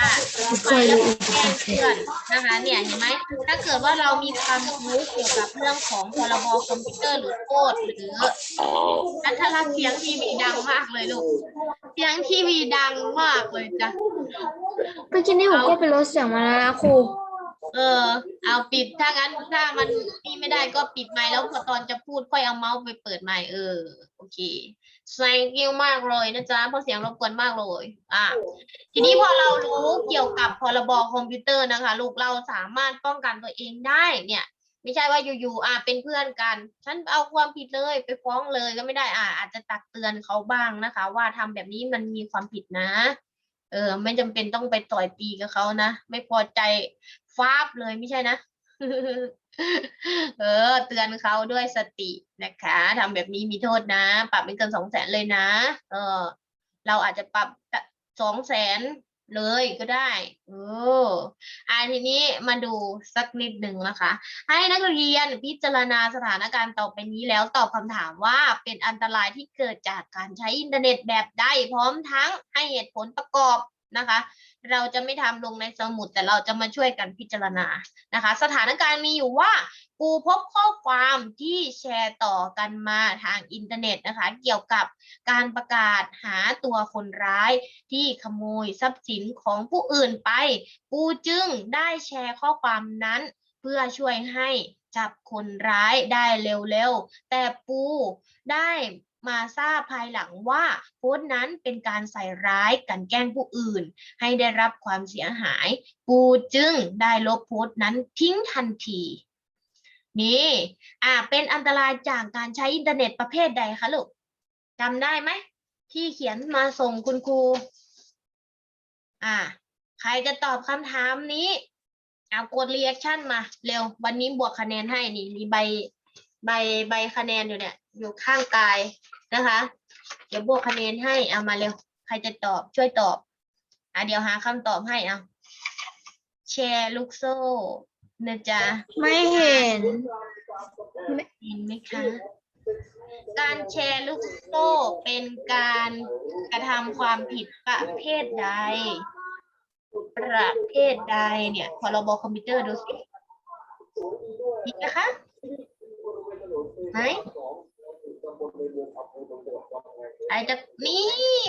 อะเคยรู้แจ้งเตือนนะคะเนี่ยเห็นไหมถ้าเกิดว่าเรามีความรู้เกี่ยวกับเรื่องของพรบคอมพิวเตอร์หรือโคดหรือนัทรักเสียงทีวีดังมากเลยลูกเสียงทีวีดังมากเลยจ้ะเมื่อกี้นี่ผมก็ไปลดเสียงมาแล้วนะครูเออ เอาปิดถ้างั้นถ้ามันนี่ไม่ได้ก็ปิดไมค์แล้วพอตอนจะพูดค่อยเอาเมาส์ไปเปิดไมค์เออ โอเค thank you มากเลยนะจ๊ะเพราะเสียงรบกวนมากเลย อะ ทีนี้พอเรารู้เกี่ยวกับพรบคอมพิวเตอร์นะคะ ลูกเราสามารถป้องกันตัวเองได้เนี่ย ไม่ใช่ว่าอยู่ๆอะเป็นเพื่อนกัน ฉันเอาความผิดเลยไปฟ้องเลยก็ไม่ได้อะอาจจะตักเตือนเขาบ้างนะคะ ว่าทำแบบนี้มันมีความผิดนะ เออ ไม่จำเป็นต้องไปต่อยตีกับเขานะ ไม่พอใจฟาบเลยไม่ใช่นะ เออ เตือนเขาด้วยสตินะคะทำแบบนี้มีโทษนะ ปรับไม่เกินสองแสนเลยนะ เออ เราอาจจะปรับสองแสนเลยก็ได้เอออ่าทีนี้มาดูสักนิดหนึ่งนะคะ ให้นักเรียนพิจารณาสถานการณ์ต่อไปนี้แล้วตอบคำถามว่าเป็นอันตรายที่เกิดจากการใช้อินเทอร์เน็ตแบบใดพร้อมทั้งให้เหตุผลประกอบนะคะ เราจะไม่ทำลงในสมุด แต่เราจะมาช่วยกันพิจารณานะคะ สถานการณ์มีอยู่ว่ากูพบข้อความที่แชร์ต่อกันมาทางอินเทอร์เน็ตนะคะ เกี่ยวกับการประกาศหาตัวคนร้ายที่ขโมยทรัพย์สินของผู้อื่นไปปูจึงได้แชร์ข้อความนั้น เพื่อช่วยให้จับคนร้ายได้เร็วๆ แต่ปูได้ มาทราบภายหลังว่าโพสต์นั้นเป็นการใส่ร้ายกันแกล้งผู้อื่น ให้ได้รับความเสียหายปูจึงได้ลบโพสต์นั้นทิ้งทันทีนี่อ่าเป็นอันตรายจากการใช้อินเทอร์เน็ตประเภทใดคะลูกจำได้ไหมที่เขียนมาส่งคุณครู อ่า ใครจะตอบคำถามนี้ เอากดรีแอคชั่นมา เร็ว วันนี้บวกคะแนนให้นี่มีใบใบใบคะแนนอยู่เนี่ย อยู่ข้างกาย นะคะ เดี๋ยวบวกคะแนนให้เอามาเร็ว ใครจะตอบช่วยตอบอะเดี๋ยวหาคำตอบให้เอาแชร์ลูกโซ่นะจ๊ะไม่เห็นเห็นไหมคะ การแชร์ลูกโซ่เป็นการกระทำความผิดประเภทใด ประเภทใดเนี่ยพรบคอมพิวเตอร์ดูสิผิดนะคะไหน ไอจะนี่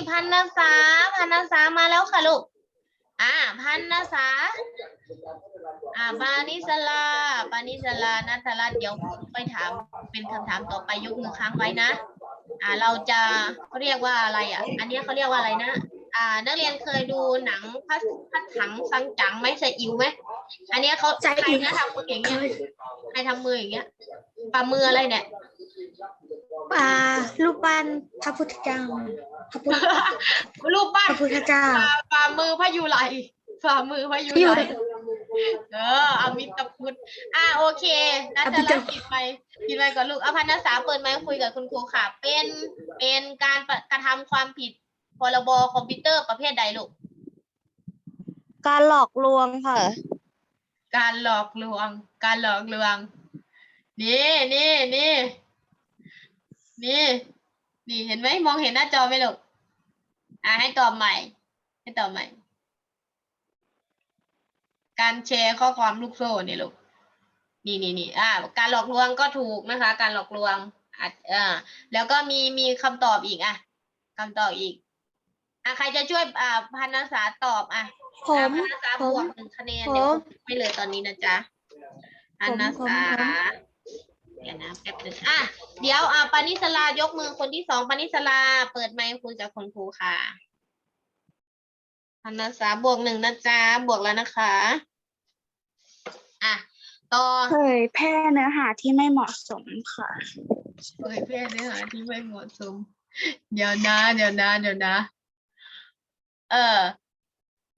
พันนาสาพันนาสามาแล้วค่ะลูกอ่าพันนาสาอ่าปานิสลาปานิสลานัทรัตเดี๋ยวไปถามเป็นคำถามต่อไปยกมือค้างไว้นะอ่าเราจะเขาเรียกว่าอะไรอะ อันนี้เขาเรียกว่าอะไรนะอ่า นักเรียนเคยดูหนังพัดพัดถังซังจังไหมใส่อิวไหมอันนี้เขาใครอิ๋วนะทำมืออย่างเงี้ยใครทำมืออย่างเงี้ยปลามืออะไรเนี่ย ปลารูปปั้นพระพุทธเจ้าพระพุทธรูปปั้พนระพุทธเจ้าฝ่าฝ่ามือพระยุไลฝ่ามือพระยุพระยุไลไลเอออมิตพุทธอ่าโอเคนัทอมิรัตตน์ปิดไปปิดไปก่อนลูกอภันนัสสาเปิดไมค์คุยกับคุณครูค่ะ เป็นเป็นการกระทำความผิดพรบคอมพิวเตอร์ประเภทใดลูก การหลอกลวงค่ะ การหลอกลวง การหลอกลวง นี่นี่นี่ นี่ นี่เห็นไหมมองเห็นหน้าจอไหมลูกอ่าให้ตอบใหม่ ให้ตอบใหม่ การแชร์ข้อความลูกโซ่เนี่ยลูกนี่นี่นี่อ่า การหลอกลวงก็ถูกนะคะ การหลอกลวงอะอ่าแล้วก็มีมีคำตอบอีกอะคำตอบอีกอะใครจะช่วยอ่าพันนัสสาตอบอะผมพันนัสสาผบมวกหนึ่งคะแนนผมเดี๋ยวไม่เลยตอนนี้นะจ๊ะพันนัสผมสาผมเดี๋ยวนะแป๊บนึงอะเดี๋ยวอ่าปานิสลายกมือคนที่สองปานิสลาเปิดไมค์คุยกับคุณครูค่ะพันนัสสาบวกหนึ่งนะจ๊ะบวกแล้วนะคะอะต่อเผยแพร่เนื้อหาที่ไม่เหมาะสมค่ะเผยแพร่เนื้อหาที่ไม่เหมาะสม เดี๋ยวนะ เดี๋ยวนะ เดี๋ยวนะ เออ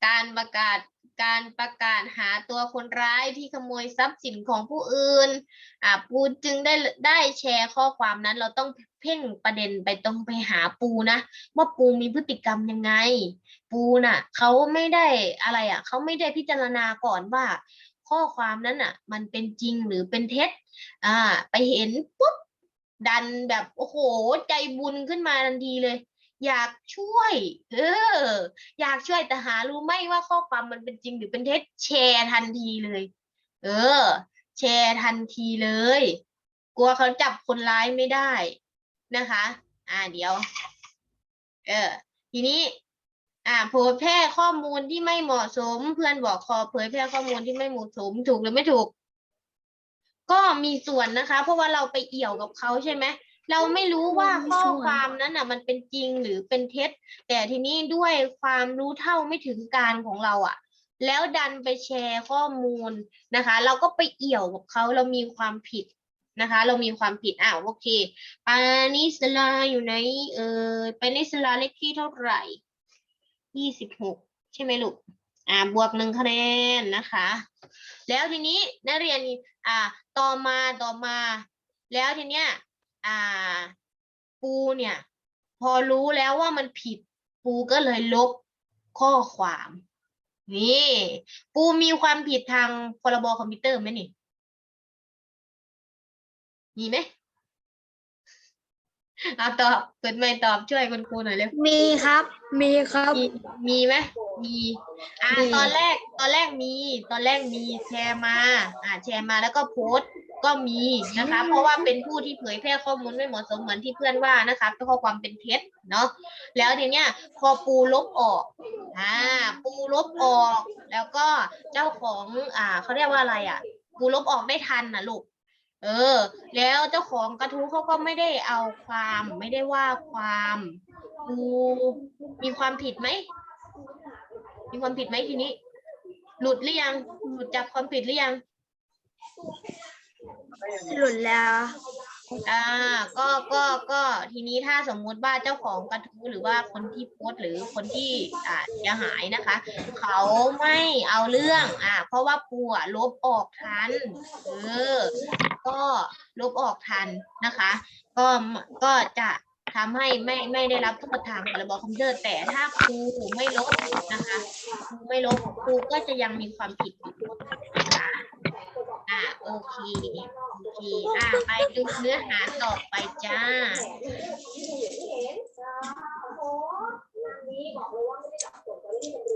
การประกาศ การประกาศหาตัวคนร้ายที่ขโมยทรัพย์สินของผู้อื่น อ่าปูจึงได้ได้แชร์ข้อความนั้น เราต้องเพ่งประเด็นไปต้องไปหาปูนะว่าปูมีพฤติกรรมยังไง ปูน่ะเขาไม่ได้อะไรอะเขาไม่ได้พิจารณาก่อนว่า ข้อความนั้นอะ มันเป็นจริงหรือเป็นเท็จ อ่า ไปเห็นปุ๊บดันแบบโอ้โหใจบุญขึ้นมาทันทีเลย อยากช่วย เออ อยากช่วยแต่หารู้ไหมว่าข้อความมันเป็นจริงหรือเป็นเท็จแชร์ทันทีเลย เออ แชร์ทันทีเลย กลัวเขาจับคนร้ายไม่ได้นะคะ อ่าเดี๋ยว เออ ทีนี้ อ่าเผยแพร่ข้อมูลที่ไม่เหมาะสม เพื่อนบอกขอเผยแพร่ข้อมูลที่ไม่เหมาะสม ถูกหรือไม่ถูก ก็มีส่วนนะคะ เพราะว่าเราไปเอี่ยวกับเขาใช่ไหม เราไม่รู้ว่ามีข้อส่วนความนั้นอะ มันเป็นจริงหรือเป็นเท็จ แต่ทีนี้ด้วยความรู้เท่าไม่ถึงการของเราอะ แล้วดันไปแชร์ข้อมูลนะคะ เราก็ไปเอี่ยวกับเขาเรามีความผิดนะคะ เรามีความผิดอ่าโอเคปานิสลาอยู่ในเออปานิสลาเลขที่เท่าไหร่ยี่สิบหกใช่ไหมลูกอ่าบวกหนึ่งคะแนนนะคะ แล้วทีนี้นักเรียนอ่าต่อมาต่อมา แล้วทีเนี้ย อ่า ปูเนี่ย พอรู้แล้วว่ามันผิด ปูก็เลยลบข้อความ นี่ ปูมีความผิดทางพรบคอมพิวเตอร์ไหมนี่ มีไหมเอาตอบเปิดไม่ตอบช่วยคุณครูหน่อยเร็วมีครับ มีครับ มีมีไหมมีอ่ามี ตอนแรกตอนแรกมี ตอนแรกมีแชร์มา อ่าแชร์มาแล้วก็โพสต์ ก็มีนะคะ เพราะว่าเป็นผู้ที่เผยแพร่ข้อมูลไม่เหมาะสมเหมือนที่เพื่อนว่านะคะเป็นข้อความเป็นเท็จเนาะแล้วทีเนี้ยพอปูลบออกอ่าปูลบออก แล้วก็เจ้าของอ่าเขาเรียกว่าอะไรอะ ปูลบออกได้ทันนะลูกเออ แล้วเจ้าของกระทู้เขาก็ไม่ได้เอาความไม่ได้ว่าความปูมีความผิดไหมมีความผิดไหมทีนี้ หลุดหรือยังหลุดจากความผิดหรือยัง หลุดแล้ว อ่า ก็ก็ก็ทีนี้ถ้าสมมุติว่าเจ้าของกระทู้หรือว่าคนที่โพสต์หรือคนที่อ่าเสียหายนะคะ เขาไม่เอาเรื่อง อ่า เพราะว่าปูอะลบออกทันเออก็ลบออกทันนะคะ ก็ก็จะทำให้ไม่ไม่ได้รับโทษทางพรบคอมพิวเตอร์แต่ถ้าครูไม่ลบนะคะครูไม่ลบครูก็จะยังมีความผิดอยู่ นะคะอ่าโอเคโอเคอ่าไปดูเนื้อหาต่อไปจ้า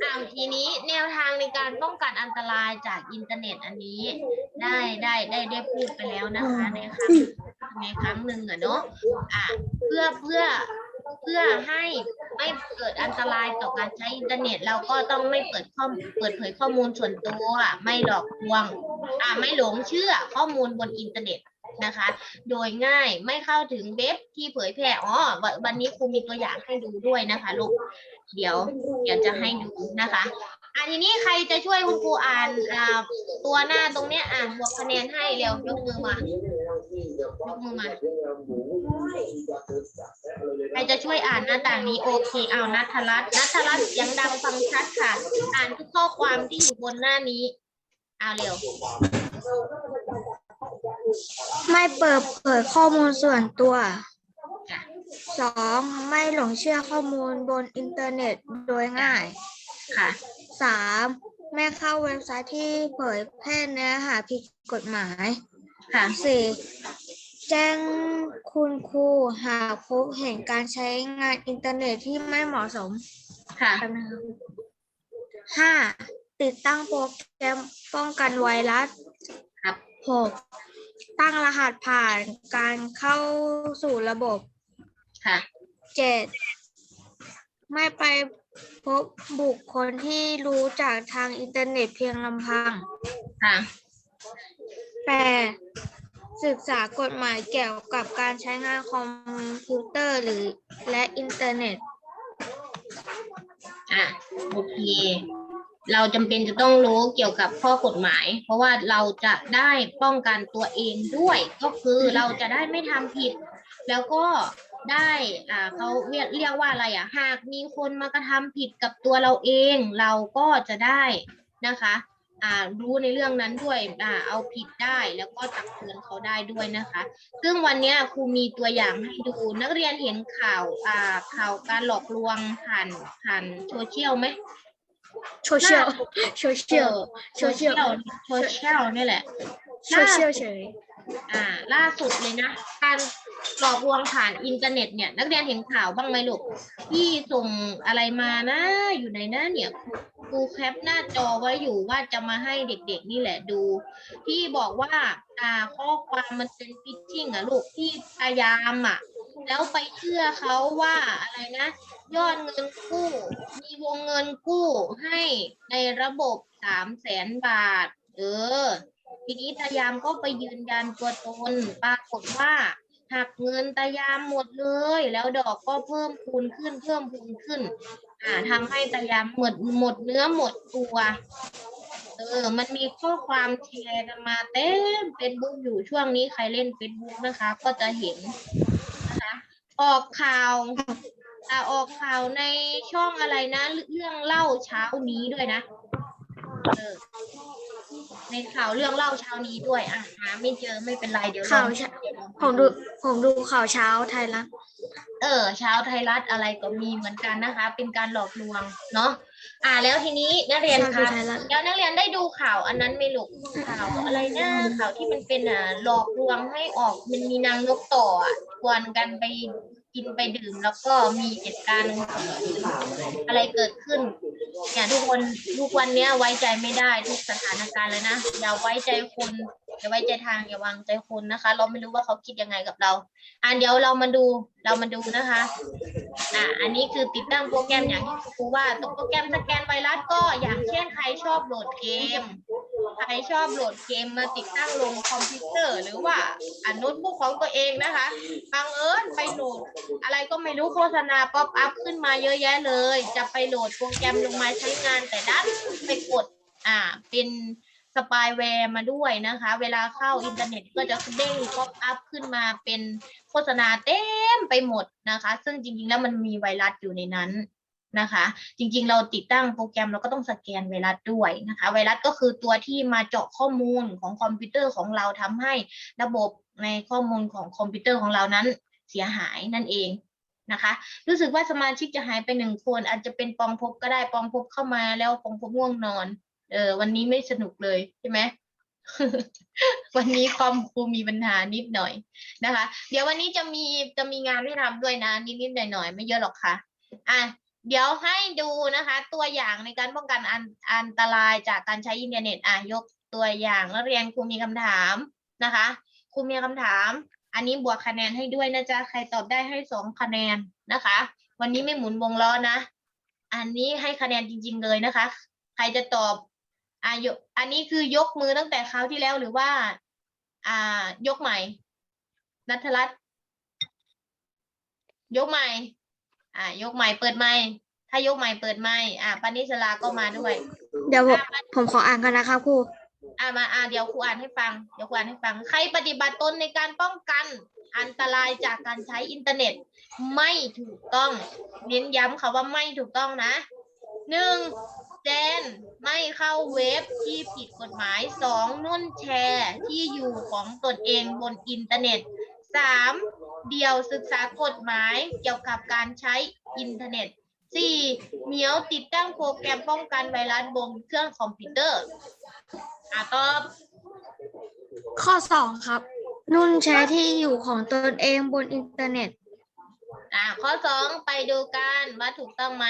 อ้าวทีนี้แนวทางในการป้องกันอันตรายจากอินเทอร์เน็ตอันนี้ ได้ได้ได้ได้พูดไปแล้วนะคะในครั้งในครั้งหนึ่งอะเนาะอะเพื่อเพื่อเพื่อให้ ไม่เกิดอันตรายต่อการใช้อินเทอร์เน็ต เราก็ต้องไม่เปิดข้อมเปิดเผยข้อมูลส่วนตัวไม่หลอกลวงอ่าไม่หลงเชื่อข้อมูลบนอินเทอร์เน็ตนะคะ โดยง่ายไม่เข้าถึงเว็บที่เผยแพร่อ๋อวันนี้ครูมีตัวอย่างให้ดูด้วยนะคะลูกเดี๋ยวเดี๋ยวจะให้ดูนะคะอะทีนี้ใครจะช่วยคุณครูอ่านอ่าตัวหน้าตรงเนี้ยอ่านบวกคะแนนให้เร็วยกมือมายกมือมา ใครจะช่วยอ่านหน้าต่างนี้โอเคเอานัทรัตน์นัทรัตน์เสียงดังฟังชัดค่ะ อ่านทุกข้อความที่อยู่บนหน้านี้ เอาเร็ว ไม่เปิดเผยข้อมูลส่วนตัวจ้ะ สองไม่หลงเชื่อข้อมูลบนอินเทอร์เน็ตโดยง่ายค่ะ สามไม่เข้าเว็บไซต์ที่เผยแพร่เนื้อหาผิดกฎหมายค่ะสี่แจ้งคุณครูหากพบเห็นการใช้งานอินเทอร์เน็ตที่ไม่เหมาะสมค่ะ ห้าติดตั้งโปรแกรมป้องกันไวรัสครับหกตั้งรหัสผ่านการเข้าสู่ระบบค่ะ เจ็ดไม่ไปพบบุคคลที่รู้จากทางอินเทอร์เน็ตเพียงลำพังค่ะแปด ศึกษากฎหมายเกี่ยวกับการใช้งานคอมพิวเตอร์หรือและอินเทอร์เน็ต อะโอเค เราจำเป็นจะต้องรู้เกี่ยวกับข้อกฎหมาย เพราะว่าเราจะได้ป้องกันตัวเองด้วย ก็คือเราจะได้ไม่ทำผิด แล้วก็ได้อ่าเขาเรียกเรียกว่าอะไรอะ หากมีคนมากระทำผิดกับตัวเราเอง เราก็จะได้นะคะอ่า รู้ในเรื่องนั้นด้วยอ่าเอาผิดได้แล้วก็ตักเตือนเขาได้ด้วยนะคะ ซึ่งวันเนี้ยครูมีตัวอย่างให้ดูนักเรียนเห็นข่าวอ่าข่าวการหลอกลวงผ่านผ่านโซเชียลไหมโซเชียลโซเชียลโซเชียลโซเชียลนี่แหละ โซเชียลเฉยอ่า ล่าสุดเลยนะ การหลอกลวงผ่านอินเทอร์เน็ตเนี่ย นักเรียนเห็นข่าวบ้างไหมลูกที่ส่งอะไรมานะ อยู่ไหนนเนี่ยครูแคปหน้าจอไว้อยู่ว่าจะมาให้เด็กๆนี่แหละดู ที่บอกว่าอ่าข้อความมันเป็นฟิชชิ่งอะลูกที่พยายามอะแล้วไปเชื่อเขาว่าอะไรนะ ยอดเงินกู้ มีวงเงินกู้ให้ในระบบสามแสนบาท เออ ทีนี้ตายามก็ไปยืนยันตัวตน ปรากฏว่าหักเงินตายามหมดเลย แล้วดอกก็เพิ่มพูนขึ้น เพิ่มพูนขึ้น อ่าทำให้ตายามหมดหมดเนื้อหมดตัว เออ มันมีข้อความแชร์กันมาเต็มเฟซบุ๊กอยู่ช่วงนี้ใครเล่นเฟซบุ๊กนะคะ ก็จะเห็นนะคะออกข่าวอ่าออกข่าวในช่องอะไรนะ เรื่องเล่าเช้านี้ด้วยนะ เออ ในข่าวเรื่องเล่าเช้านี้ด้วยอะหาไม่เจอไม่เป็นไรเดี๋ยวข่าวลองเช้าผมดูผมดูข่าวเช้าไทยรัฐเออเช้าไทยรัฐอะไรก็มีเหมือนกันนะคะ เป็นการหลอกลวงเนาะอ่าแล้วทีนี้นักเรียนข่าวคะ ไทยรัฐ แล้วนักเรียนได้ดูข่าวอันนั้นไหมลูกข่าวอะไรนะข่าวที่มันเป็นอ่าหลอกลวงให้ออกมันมีนางนกต่ออะชวนกันไปกินไปดื่มแล้วก็มีเหตุการณ์อะไรเกิดขึ้น เนี่ยทุกคนทุกวันเนี้ยไว้ใจไม่ได้ทุกสถานการณ์เลยนะอย่าไว้ใจคนอย่าไว้ใจทางอย่าวางใจคนนะคะ เราไม่รู้ว่าเขาคิดยังไงกับเรา อะเดี๋ยวเรามาดูเรามาดูนะคะ อะอันนี้คือติดตั้งโปรแกรมอย่างที่ครูว่าตัวโปรแกรมสแกนไวรัสก็อย่างเช่นใครชอบโหลดเกม ใครชอบโหลดเกมมาติดตั้งลงคอมพิวเตอร์ หรือว่าอันโน้ตบุ๊กของตัวเองนะคะบังเอิญไปโหลดอะไรก็ไม่รู้โฆษณาป๊อปอัพขึ้นมาเยอะแยะเลย จะไปโหลดโปรแกรมลงมาใช้งานแต่ดันไปกดอ่าเป็นสปายแวร์มาด้วยนะคะ เวลาเข้าอินเทอร์เน็ตก็จะเด้งป๊อปอัพขึ้นมาเป็นโฆษณาเต็มไปหมดนะคะ ซึ่งจริงๆแล้วมันมีไวรัสอยู่ในนั้น นะคะ จริงๆ เราติดตั้งโปรแกรมเราก็ต้องสแกนไวรัสด้วยนะคะ ไวรัสก็คือตัวที่มาเจาะข้อมูลของคอมพิวเตอร์ของเราทำให้ระบบในข้อมูลของคอมพิวเตอร์ของเรานั้นเสียหายนั่นเองนะคะ รู้สึกว่าสมาชิกจะหายไปหนึ่งคน อาจจะเป็นปองพบก็ได้ปองพบเข้ามาแล้วปองพบง่วงนอน เออวันนี้ไม่สนุกเลยใช่ไหมวันนี้คอมครูมีปัญหานิดหน่อยนะคะ เดี๋ยววันนี้จะมีจะมีงานให้ทำด้วยนะนิดๆหน่อยๆไม่เยอะหรอกค่ะ อะ เดี๋ยวให้ดูนะคะ ตัวอย่างในการป้องกันอันอันตรายจากการใช้อินเทอร์เน็ตอะยกตัวอย่างนักเรียนครูมีคำถามนะคะครูมีคำถาม อันนี้บวกคะแนนให้ด้วยนะจ๊ะใครตอบได้ให้สองคะแนนนะคะ วันนี้ไม่หมุนวงล้อนะ อันนี้ให้คะแนนจริง ๆเลยนะคะ ใครจะตอบอ่ายกอันนี้คือยกมือตั้งแต่คราวที่แล้วหรือว่า อ่ายกใหม่นัทรัตน์ยกใหม่ อ่ายกใหม่เปิดไมค์ถ้ายกใหม่เปิดไมค์อ่าปานิสลาก็มาด้วยเดี๋ยวผมอะผมขออ่านกันนะครับครูอ่ามาอ่าเดี๋ยวครูอ่านให้ฟังเดี๋ยวครูอ่านให้ฟัง ใครปฏิบัติตนในการป้องกันอันตรายจากการใช้อินเทอร์เน็ตไม่ถูกต้อง เน้นย้ำค่ะว่าไม่ถูกต้องนะหนึ่งแจนไม่เข้าเว็บที่ผิดกฎหมายสองนุ่นแชร์ที่อยู่ของตนเองบนอินเทอร์เน็ต สามเดี่ยวศึกษากฎหมายเกี่ยวกับการใช้อินเทอร์เน็ตสี่เหมียวติดตั้งโปรแกรมป้องกันไวรัสบนเครื่องคอมพิวเตอร์อะตอบข้อสองครับ นุ่นแชร์ที่อยู่ของตนเองบนอินเทอร์เน็ต อ่าข้อสองไปดูกันว่าถูกต้องไหม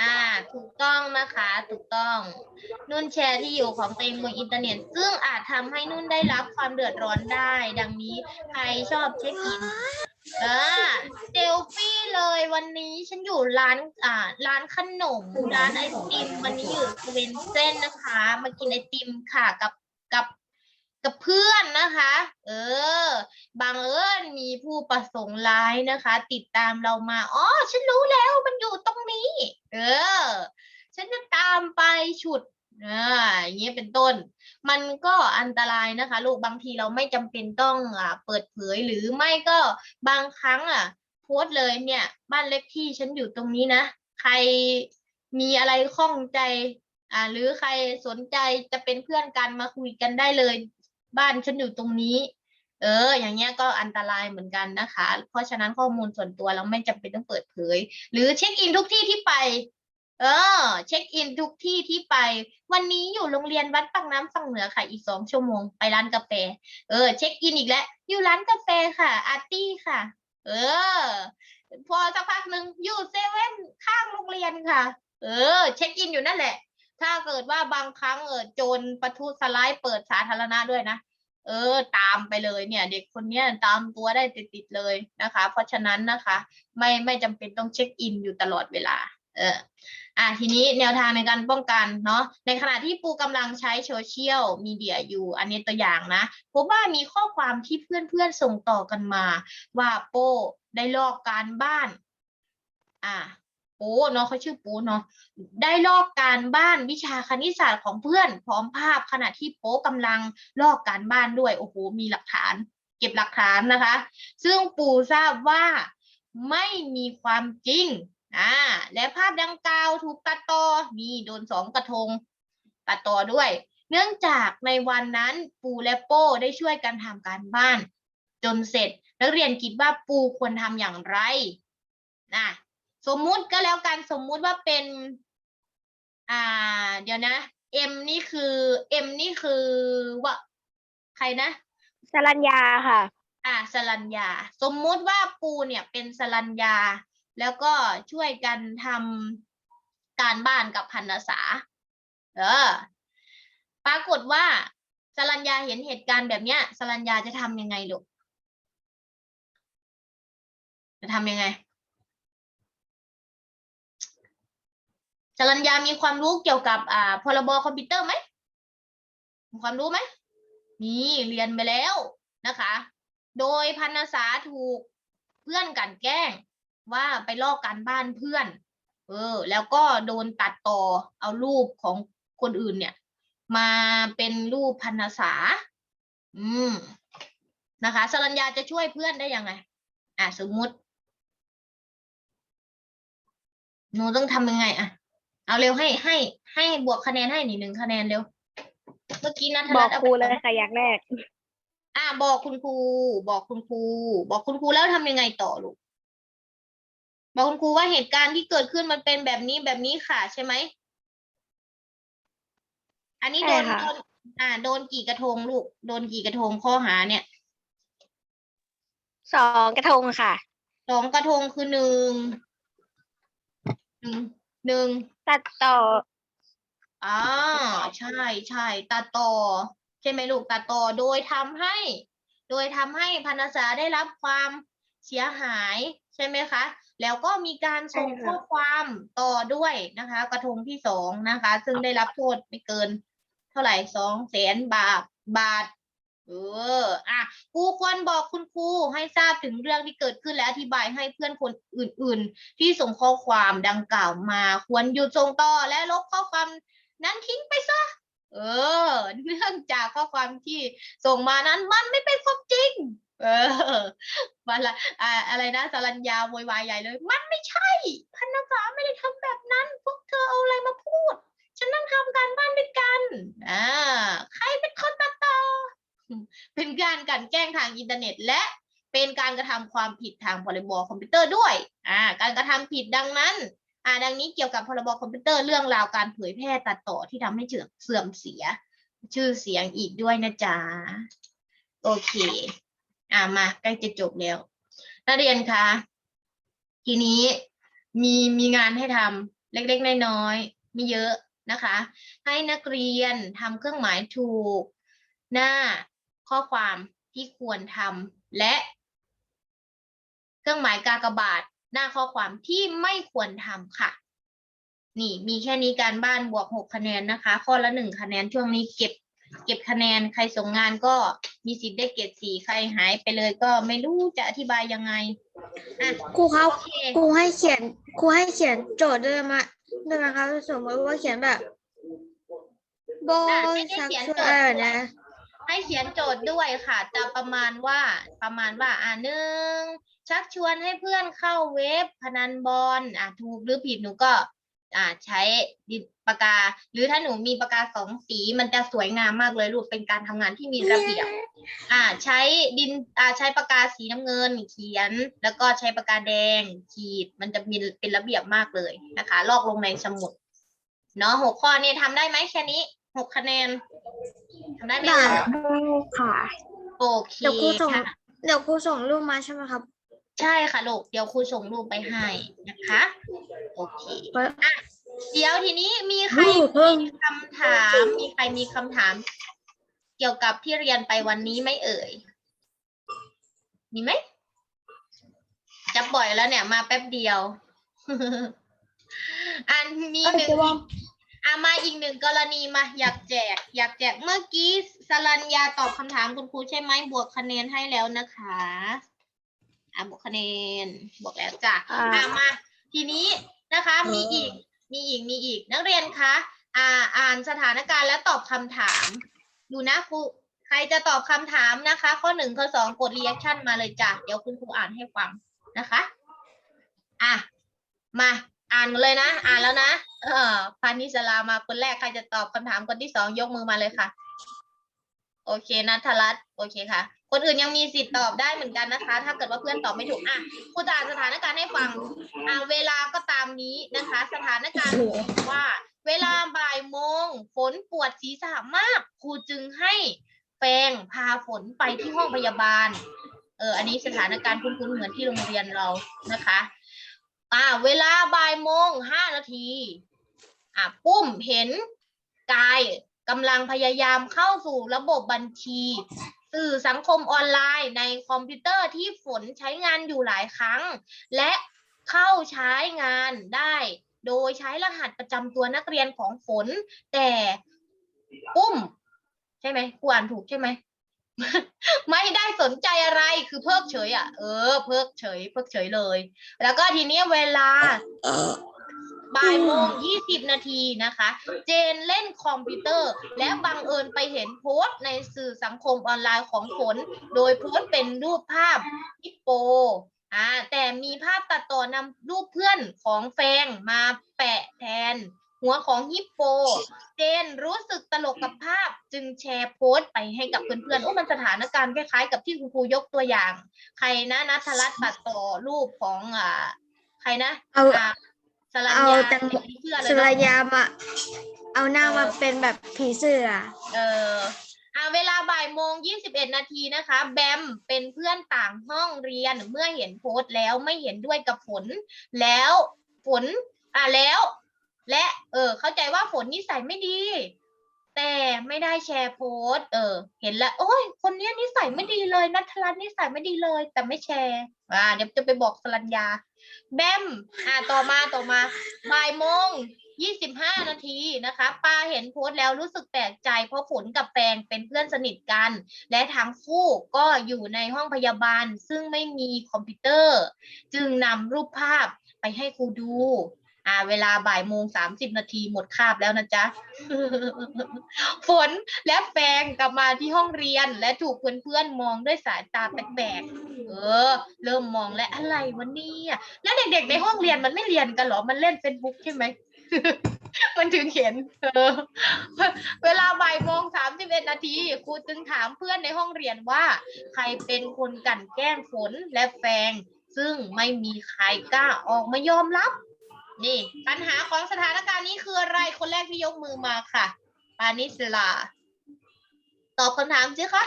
อ่า ถูกต้องนะคะ ถูกต้อง นุ่นแชร์ที่อยู่ของตัวเองบนอินเทอร์เน็ต ซึ่งอาจทำให้นุ่นได้รับความเดือดร้อนได้ ดังนี้ใครชอบเช็คอินอ่าเซลฟี่เลยวันนี้ฉันอยู่ร้านอ่าร้านขนม ร้านไอติม วันนี้อยู่สเวนเซนนะคะ มากินไอติมค่ะกับกับ กับเพื่อนนะคะ เออบังเอิญมีผู้ประสงค์ร้ายนะคะ ติดตามเรามา อ๋อ ฉันรู้แล้วมันอยู่ตรงนี้ เออ ฉันจะตามไปฉุดอ่าอย่างเงี้ยเป็นต้น มันก็อันตรายนะคะ ลูกบางทีเราไม่จำเป็นต้องอ่าเปิดเผยหรือไม่ก็บางครั้งอะ โพสต์เลยเนี่ย บ้านเล็กที่ฉันอยู่ตรงนี้นะ ใครมีอะไรข้องใจ อ่า หรือใครสนใจจะเป็นเพื่อนกันมาคุยกันได้เลย บ้านฉันอยู่ตรงนี้ เออ อย่างเงี้ยก็อันตรายเหมือนกันนะคะ เพราะฉะนั้นข้อมูลส่วนตัวเราไม่จำเป็นต้องเปิดเผย หรือเช็คอินทุกที่ที่ไป เออ เช็คอินทุกที่ที่ไป วันนี้อยู่โรงเรียนวัดปากน้ำฝั่งเหนือค่ะ อีกสองชั่วโมงไปร้านกาแฟ เออ เช็คอินอีกแล้ว อยู่ร้านกาแฟค่ะ อาร์ตี้ค่ะ เออ พอสักพักหนึ่งอยู่เซเว่นข้างโรงเรียนค่ะ เออ เช็คอินอยู่นั่นแหละ ถ้าเกิดว่าบางครั้งเออโจรประทุษร้ายเปิดสาธารณะด้วยนะ เออ ตามไปเลยเนี่ย เด็กคนเนี้ยตามตัวได้ติดๆเลยนะคะ เพราะฉะนั้นนะคะ ไม่ไม่จำเป็นต้องเช็คอินอยู่ตลอดเวลา เอออะทีนี้แนวทางในการป้องกันเนาะในขณะที่ปูกำลังใช้โซเชียลมีเดียอยู่ อันนี้ตัวอย่างนะพบว่ามีข้อความที่เพื่อนๆส่งต่อกันมา ว่าโป้ได้ลอกการบ้าน อะ ป้เนาะเขาชื่อปูเนาะได้ลอกการบ้านวิชาคณิตศาสตร์ของเพื่อน พร้อมภาพขณะที่โป๊กำลังลอกการบ้านด้วยโอ้โหมีหลักฐาน เก็บหลักฐานนะคะ ซึ่งปูทราบว่าไม่มีความจริงอ่าและภาพดังกล่าวถูกตัดต่อมีโดนสองกระทงตัดต่อด้วย เนื่องจากในวันนั้นปูและโป้ได้ช่วยกันทำการบ้าน จนเสร็จนักเรียนคิดว่าปูควรทำอย่างไรนะ สมมุติก็แล้วกันสมมุติว่าเป็น อ่า เดี๋ยวนะเอ็มนี่คือเอ็มนี่คือว่าใครนะสรัญญาค่ะ อ่าสลัญญา สมมุติว่าปูเนี่ยเป็นสลัญญา แล้วก็ช่วยกันทำการบ้านกับพันษา เออ ปรากฏว่าสลัญญาเห็นเหตุการณ์แบบเนี้ยสลัญญาจะทำยังไงลูกจะทำยังไง สลัญญามีความรู้เกี่ยวกับอ่าพรบคอมพิวเตอร์ไหมมีความรู้ไหมมีเรียนไปแล้วนะคะ โดยพันษาถูกเพื่อนกันแกล้งว่าไปลอกการบ้านเพื่อน เออ แล้วก็โดนตัดต่อเอารูปของคนอื่นเนี่ย มาเป็นรูปพันษา อืมนะคะสรัญญาจะช่วยเพื่อนได้ยังไง อะสมมุติหนูต้องทำยังไง อะ เอาเร็วให้ให้ให้บวกคะแนนให้หนึ่งหนึ่งคะแนนเร็ว เมื่อกี้นัทบรัอตกน์เอาครูไปเลยค่ะอย่างแรก อะบอกคุณครูบอกคุณครูบอกคุณครูแล้วทำยังไงต่อลูกบอกคุณครูว่าเหตุการณ์ที่เกิดขึ้นมันเป็นแบบนี้แบบนี้ค่ะใช่ไหม อันนี้โดนใช่ค่ะ โดนอ่า โดนกี่กระทงลูก โดนกี่กระทงข้อหาเนี่ย สองกระทงค่ะ สองกระทงคือหนึ่งหนึ่งหนึ่ง ตัดต่อ อ่าใช่ใช่ตัดต่อ ใช่ไหมลูกตัดต่อโดยทำให้ โดยทำให้พันธษาได้รับความเสียหายใช่ไหมคะ แล้วก็มีการส่งใช่ค่ะ ข้อความต่อด้วยนะคะ กระทงที่สองนะคะ ซึ่งได้รับโทษไม่เกิน เท่าไหร่สองแสนบาทบาท เอออะครูควรบอกคุณครูให้ทราบถึงเรื่องที่เกิดขึ้นและอธิบายให้เพื่อนคนอื่น ๆ ที่ส่งข้อความดังกล่าวมาควรหยุดส่งต่อและลบข้อความนั้นทิ้งไปซะ เออ เนื่องจากข้อความที่ส่งมานั้นมันไม่เป็นความจริง เออมาละอ่าอะไรนะสรัญญาโวยวายใหญ่เลย มันไม่ใช่ พันธษาไม่ได้ทำแบบนั้น พวกเธอเอาอะไรมาพูด ฉันนั่งทำการบ้านด้วยกัน อ่า ใครเป็นคนตัดต่อ เป็นการกันแกล้งทางอินเทอร์เน็ต และเป็นการกระทำความผิดทางพรบคอมพิวเตอร์ด้วยอ่าการกระทำผิดดังนั้นอ่าดังนี้เกี่ยวกับพรบคอมพิวเตอร์เรื่องราวการเผยแพร่ตัดต่อที่ทำให้เสื่อมเสื่อมเสีย ชื่อเสียงอีกด้วยนะจ๊ะโอเค อ่ามาใกล้จะจบแล้วนักเรียนคะทีนี้มีมีงานให้ทำเล็กๆน้อยๆไม่เยอะนะคะ ให้นักเรียนทำเครื่องหมายถูกหน้า ข้อความที่ควรทำและ เครื่องหมายกากบาทหน้าข้อความที่ไม่ควรทำค่ะ นี่มีแค่นี้การบ้านบวกหกคะแนนนะคะ ข้อละหนึ่งคะแนนช่วงนี้เก็บเก็บคะแนนใครส่งงานก็มีสิทธิ์ได้เกรดสี่ใครหายไปเลยก็ไม่รู้จะอธิบายยังไงอะครูครับ โอเคครูให้เขียนครูให้เขียนโจทย์ด้วยมาด้วยนะครับสมมติว่าเขียนแบบโบอะให้ชักเขียนชวนโจทอะไรย์แบบเนี้ย ให้เขียนโจทย์ด้วยค่ะจะประมาณว่าประมาณว่าอ่าหนึ่งชักชวนให้เพื่อนเข้าเว็บพนันบอลอะถูกหรือผิดหนูก็อ่าใช้ดินปากกา หรือถ้าหนูมีปากกาสองสีมันจะสวยงามมากเลยลูกเป็นการทำงานที่มีระเบียบอ่าใช้ดินอ่าใช้ปากกาสีน้ำเงิน เขียน แล้วก็ใช้ปากกาแดง ขีดมันจะมีเป็นระเบียบมากเลยนะคะ ลอกลงในสมุดเนาะหกข้อนี่ทำได้ไหมแค่นี้หกคะแนน ทำได้ไหมได้คะค่ะ โอเคเดี๋ยวครูส่ง ค่ะ เดี๋ยวครูส่งรูปมาใช่ไหมครับใช่ค่ะลูก เดี๋ยวครูส่งรูปไปให้นะคะ โอเค เพิ่มอะเดี๋ยวทีนี้มีใครรูปเพิ่มมีคำถาม มีใครมีคำถาม เกี่ยวกับที่เรียนไปวันนี้ไหมเอ่ย มีไหม จะปล่อยแล้วเนี่ยมาแป๊บเดียว อันมีหนึ่ง อะมาอีกหนึ่งกรณีมาอยากแจก อยากแจกเมื่อกี้สรัญญาตอบคำถามคุณครูใช่ไหมบวกคะแนนให้แล้วนะคะอะบวกคะแนนบวกแล้วจ้ะอ่าอะมา ทีนี้นะคะมีอีกมีอีกมีอีกนักเรียนคะอ่าอ่านสถานการณ์และตอบคำถาม ดูนะครูใครจะตอบคำถามนะคะ ข้อหนึ่งข้อสองกดรีแอคชั่นมาเลยจ้ะเดี๋ยวคุณครูอ่านให้ฟังนะคะ อะมา อ่านเลยนะ อ่านแล้วนะเออพานิสลามาคนแรกใครจะตอบคำถามคนที่สองยกมือมาเลยค่ะ โอเคนัทรัตน์โอเคค่ะ คนอื่นยังมีสิทธิ์ตอบได้เหมือนกันนะคะ ถ้าเกิดว่าเพื่อนตอบไม่ถูกอะครูจะอ่านสถานการณ์ให้ฟังอ่าเวลาก็ตามนี้นะคะ สถานการณ์ว่า เวลาบ่ายโมงฝนปวดศีรษะมากครูจึงให้แฟงพาฝนไปที่ห้องพยาบาล เออ อันนี้สถานการณ์คุ้นๆเหมือนที่โรงเรียนเรานะคะ อ่าเวลาบ่ายโมงห้านาทีอะปุ้มเห็นกายกำลังพยายามเข้าสู่ระบบบัญชี สื่อสังคมออนไลน์ในคอมพิวเตอร์ที่ฝนใช้งานอยู่หลายครั้ง และเข้าใช้งานได้ โดยใช้รหัสประจำตัวนักเรียนของฝน แต่ปุ้ม ใช่ไหมกูอ่านถูกใช่ไหม ไม่ได้สนใจอะไรคือเพิกเฉย อะ เออ เพิกเฉย เพิกเฉยเลย แล้วก็ทีนี้เวลาบ่ายโมงยี่สิบนาทีนะคะ เจนเล่นคอมพิวเตอร์ และบังเอิญไปเห็นโพสต์ในสื่อสังคมออนไลน์ของฝน โดยโพสต์เป็นรูปภาพฮิปโปอ่าแต่มีภาพตัดต่อนำรูปเพื่อนของแฟงมาแปะแทน หัวของฮิปโป เจนรู้สึกตลกกับภาพ จึงแชร์โพสต์ไปให้กับเพื่อนๆโอ้มันสถานการณ์คล้ายๆ กับที่คุณครูยกตัวอย่าง ใครนะนัทรัตน์ตัดต่อรูปของอ่าใครนะเอาอ่าสรัญเอาญาแตงโมผีเสื้อเลสุยรเนาะ ยามาเอาหน้ามาเป็นแบบผีเสื้อ เอออ่าเวลาบ่ายโมงยี่สิบเอ็ดนาทีนะคะ แบมเป็นเพื่อนต่างห้องเรียนเมื่อเห็นโพสต์แล้วไม่เห็นด้วยกับฝนแล้วฝนอ่าแล้ว และเออเข้าใจว่าฝนนิสัยไม่ดี แต่ไม่ได้แชร์โพสเออ เห็นแล้วโอ้ยคนเนี้ยนิสัยไม่ดีเลยนัทรัตน์นิสัยไม่ดีเลย แต่ไม่แชร์อ่าเดี๋ยวจะไปบอกสรัญญา แบมอ่าต่อมาต่อมาบ่ายโมงยี่สิบห้านาทีนะคะป้าเห็นโพสต์แล้วรู้สึกแปลกใจ เพราะฝนกับแปงเป็นเพื่อนสนิทกัน และทั้งคู่ก็อยู่ในห้องพยาบาลซึ่งไม่มีคอมพิวเตอร์ จึงนำรูปภาพไปให้ครูดู อ่า เวลาบ่ายโมงสามสิบนาทีหมดคาบแล้วนะจ๊ะ ฝนและแฟงกลับมาที่ห้องเรียนและถูกเพื่อนๆมองด้วยสายตาแปลกๆ เออ เริ่มมองและอะไรวะเนี่ยแล้วเด็กๆในห้องเรียนมันไม่เรียนกันหรอ มันเล่นเฟซบุ๊กใช่ไหมมันถึงเห็น เออ เวลาบ่ายโมงสามสิบเอ็ดนาทีครูจึงถามเพื่อนในห้องเรียนว่า ใครเป็นคนกันแกล้งฝนและแฟง ซึ่งไม่มีใครกล้าออกมายอมรับ นี่ ปัญหาของสถานการณ์นี้คืออะไร คนแรกที่ยกมือมาค่ะ ปานิสลา ตอบคำถามสิคะ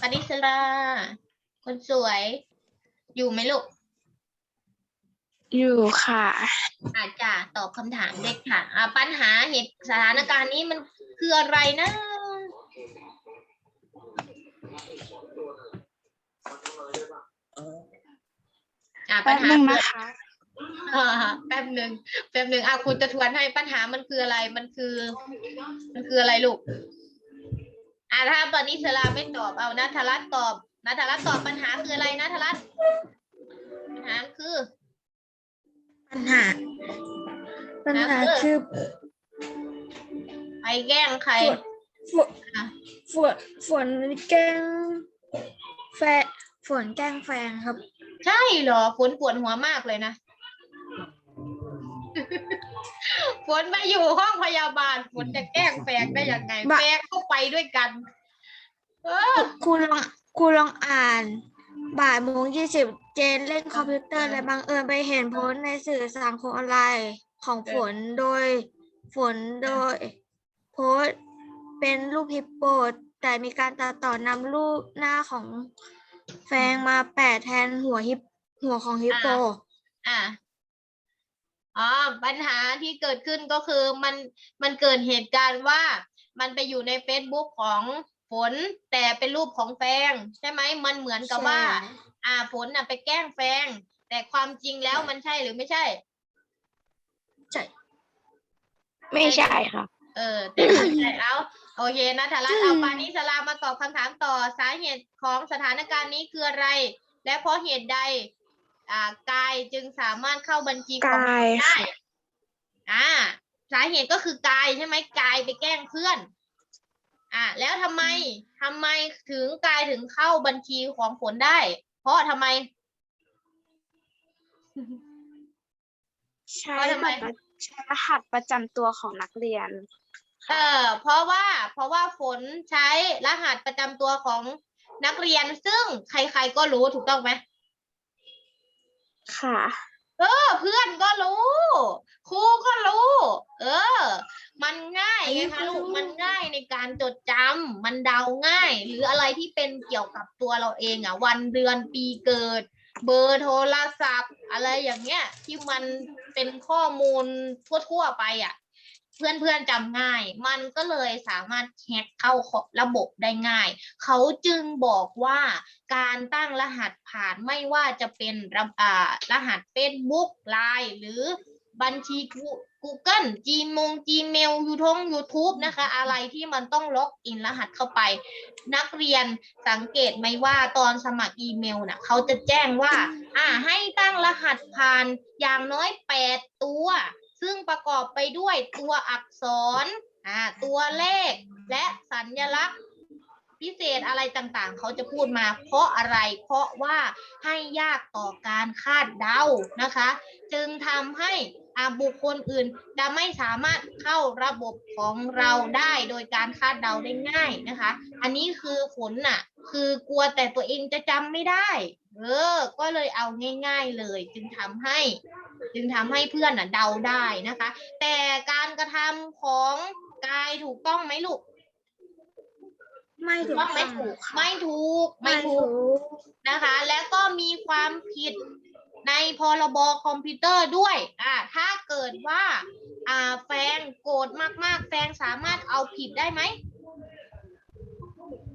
ปานิสลา คนสวย อยู่ไหมลูก อยู่ค่ะ อาจจะตอบคำถามเด็กค่ะอ่าปัญหาเหตุสถานการณ์นี้มันคืออะไรนะ อ่าปัแป๊ญบหานึงคือนะคะ อ่าแป๊บหนึ่งแป๊บหนึ่งอะคุณจะทวนให้ปัญหามันคืออะไรมันคือ มันคืออะไรลูกอ่าถ้าตอนนี้เซราไม่ตอบเอานะทรัตน์ตอบนะทรัตน์ตอบปัญหาคืออะไรนะทรัตน์ปัญหาคือ ปัญหา ปัญหาคือใครแกล้งใคร ฝนฝนฝนแกล้ง แฟฝนแกล้งแฟนครับ ใช่เหรอฝนปวดหัวมากเลยนะ ฝนมาอยู่ห้องพยาบาลฝนจะแกล้งแฟงได้ยังไงบะ แฟงก็ไปด้วยกัน เออ ครูลองครูลองอ่าน บ่ายโมงยี่สิบเจนเล่นคอมพิวเตอร์และบังเอิญไปเห็นโพสต์ในสื่อสังคมออนไลน์ของฝนโดยฝนโดย โพสต์เป็นรูปฮิปโป แต่มีการตัดต่อนำรูปหน้าของแฟงมาแปะแทนหัวฮิปหัวของฮิปโป อะอ๋อปัญหาที่เกิดขึ้นก็คือมันมันเกิดเหตุการณ์ว่ามันไปอยู่ใน Facebook ของฝนแต่เป็นรูปของแฟง ใช่ไหมมันเหมือนกับว่า อ่าฝนน่ะไปแกล้งแฟง แต่ความจริงแล้วมันใช่หรือไม่ใช่ ใช่ ไม่ใช่ค่ะ เออแต่ไม่ใช่เอา โอเคนะทารัตเอาปานิสลามาตอบคำถามต่อสาเหตุของสถานการณ์นี้คืออะไร และเพราะเหตุใดอ่ากายจึงสามารถเข้าบัญชีของกายได้ค่ะอ่าสาเหตุก็คือกายใช่ไหมกายไปแกล้งเพื่อน อ่าแล้วทำไมทำไมถึงกายถึงเข้าบัญชีของฝนได้ เพราะทำไมใช้เพราะทำไม บัตรใช้รหัสประจำตัวของนักเรียน เออเพราะว่าเพราะว่าฝนใช้รหัสประจำตัวของนักเรียนซึ่งใคร ๆก็รู้ถูกต้องไหมค่ะ เออ เพื่อนก็รู้ครูก็รู้ เออ มันง่ายไงคะลูกมันง่ายในการจดจำมันเดาง่าย หรืออะไรที่เป็นเกี่ยวกับตัวเราเองอะวันเดือนปีเกิด เบอร์โทรศัพท์ อะไรอย่างเงี้ย ที่มันเป็นข้อมูลทั่วๆไปอะ เพื่อนๆจำง่าย มันก็เลยสามารถแฮกเข้าระบบได้ง่าย เขาจึงบอกว่าการตั้งรหัสผ่านไม่ว่าจะเป็นรรหัส Facebook Line หรือบัญชี Google Gmail Gmail ยูทง YouTube นะคะ อะไรที่มันต้องล็อกอินรหัสเข้าไป นักเรียนสังเกตไหมว่าตอนสมัครอีเมลน่ะเขาจะแจ้งว่า อ่าให้ตั้งรหัสผ่านอย่างน้อย 8 ตัว ซึ่งประกอบไปด้วยตัวอักษรอ่าตัวเลขและสัญลักษณ์พิเศษอะไรต่างๆ เขาจะพูดมา เพราะอะไร เพราะว่าให้ยากต่อการคาดเดานะคะ จึงทำให้อบุคคลอื่นจะไม่สามารถเข้าระบบของเราได้โดยการคาดเดาได้ง่ายนะคะ อันนี้คือฝนน่ะ คือกลัวแต่ตัวเองจะจำไม่ได้ เออ ก็เลยเอาง่าย ๆเลย จึงทำให้ จึงทำให้เพื่อนน่ะเดาได้นะคะ แต่การกระทำของกายถูกต้องไหมลูกไม่ถูกต้องไม่ต้องถูกค่ะไม่ถูกไม่ไม่ถูถูกกนะคะ แล้วก็มีความผิดในพรบคอมพิวเตอร์ด้วยอ่าถ้าเกิดว่าอ่าแฟงโกรธมากๆ แฟงสามารถเอาผิดได้ไหม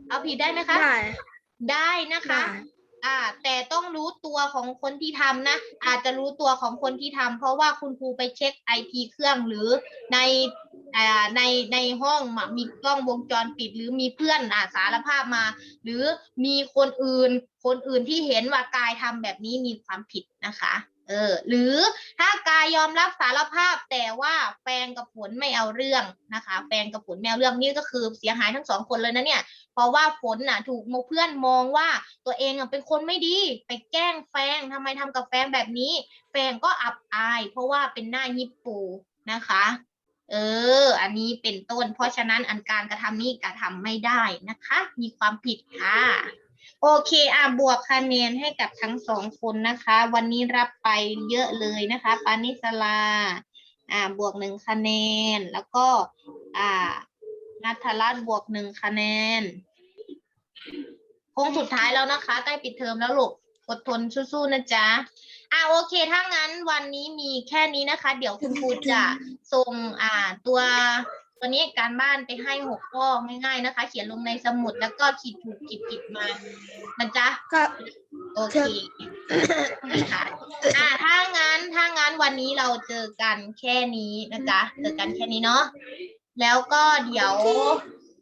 เอาผิดได้ไหมคะ ได้ได้นะคะได้ อ่า แต่ต้องรู้ตัวของคนที่ทำนะ อาจจะรู้ตัวของคนที่ทำเพราะว่าคุณครูไปเช็คไอพีเครื่องหรือในอ่าในในห้องมีกล้องวงจรปิด หรือมีเพื่อนอ่าสารภาพมา หรือมีคนอื่น คนอื่นที่เห็นว่ากายทำแบบนี้มีความผิดนะคะ เออ หรือถ้ากายยอมรับสารภาพแต่ว่าแฟนกับผลไม่เอาเรื่องนะคะ แฟนกับผลไม่เอาเรื่องนี่ก็คือเสียหายทั้งสองคนเลยนะเนี่ย เพราะว่าฝนน่ะถูกเพื่อนมองว่าตัวเองอะเป็นคนไม่ดี ไปแกล้งแฟงทำไมทำกับแฟงแบบนี้ แฟงก็อับอาย เพราะว่าเป็นหน้าฮิปโปนะคะ เออ อันนี้เป็นต้น เพราะฉะนั้นอันการกระทำนี้กระทำไม่ได้นะคะ มีความผิดค่ะ โอเคอะบวกคะแนนให้กับทั้งสองคนนะคะ วันนี้รับไปเยอะเลยนะคะ ปานิสลาอ่าบวกหนึ่งคะแนน แล้วก็อ่านัทรัตน์บวกหนึ่งคะแนนโค้งสุดท้ายแล้วนะคะ ใกล้ปิดเทอมแล้วลูกอดทนสู้ๆนะจ๊ะอ่าโอเค ถ้างั้นวันนี้มีแค่นี้นะคะ เดี๋ยวคุณครูจะส่งอ่าตัว ตัวนี้การบ้านไปให้หกข้อง่ายๆนะคะ เขียนลงในสมุดแล้วก็ขีดถูกขีดผิดมานะจ๊ะก็โอเคค่ะอ่าถ้างั้นถ้างั้นวันนี้เราเจอกันแค่นี้นะจ๊ะเจอกันแค่นี้เนาะแล้วก็เดี๋ยว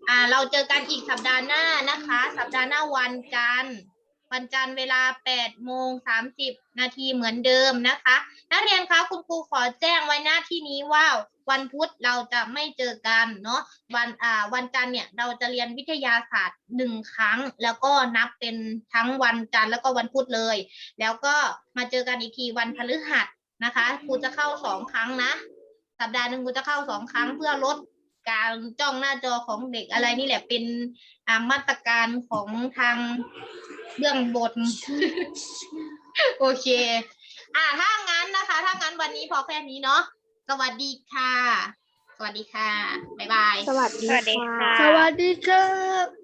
อ่าเราเจอกันอีกสัปดาห์หน้านะคะ สัปดาห์หน้าวันจันทร์ วันจันทร์เวลา8โมง30 นาทีเหมือนเดิมนะคะ นักเรียนคะคุณครูขอแจ้งไว้หน้าที่นี้ว่าวันพุธเราจะไม่เจอกันเนาะวันอ่าวันจันทร์เนี่ยเราจะเรียนวิทยาศาสตร์หนึ่งครั้ง แล้วก็นับเป็นทั้งวันจันทร์แล้วก็วันพุธเลย แล้วก็มาเจอกันอีกทีวันพฤหัสนะคะครูจะเข้าสองครั้งนะ สัปดาห์หนึ่งครูจะเข้าสองครั้งเพื่อลด การจ้องหน้าจอของเด็กอะไรนี่แหละเป็นอ่ามาตรการของทางเบื้องบน โอเค อ่าถ้างั้นนะคะ ถ้างั้นวันนี้พอแค่นี้เนาะสวัสดีค่ะ สวัสดีค่ะ บ๊ายบาย สวัสดีสวัสดีค่ะค่ะ สวัสดีครับ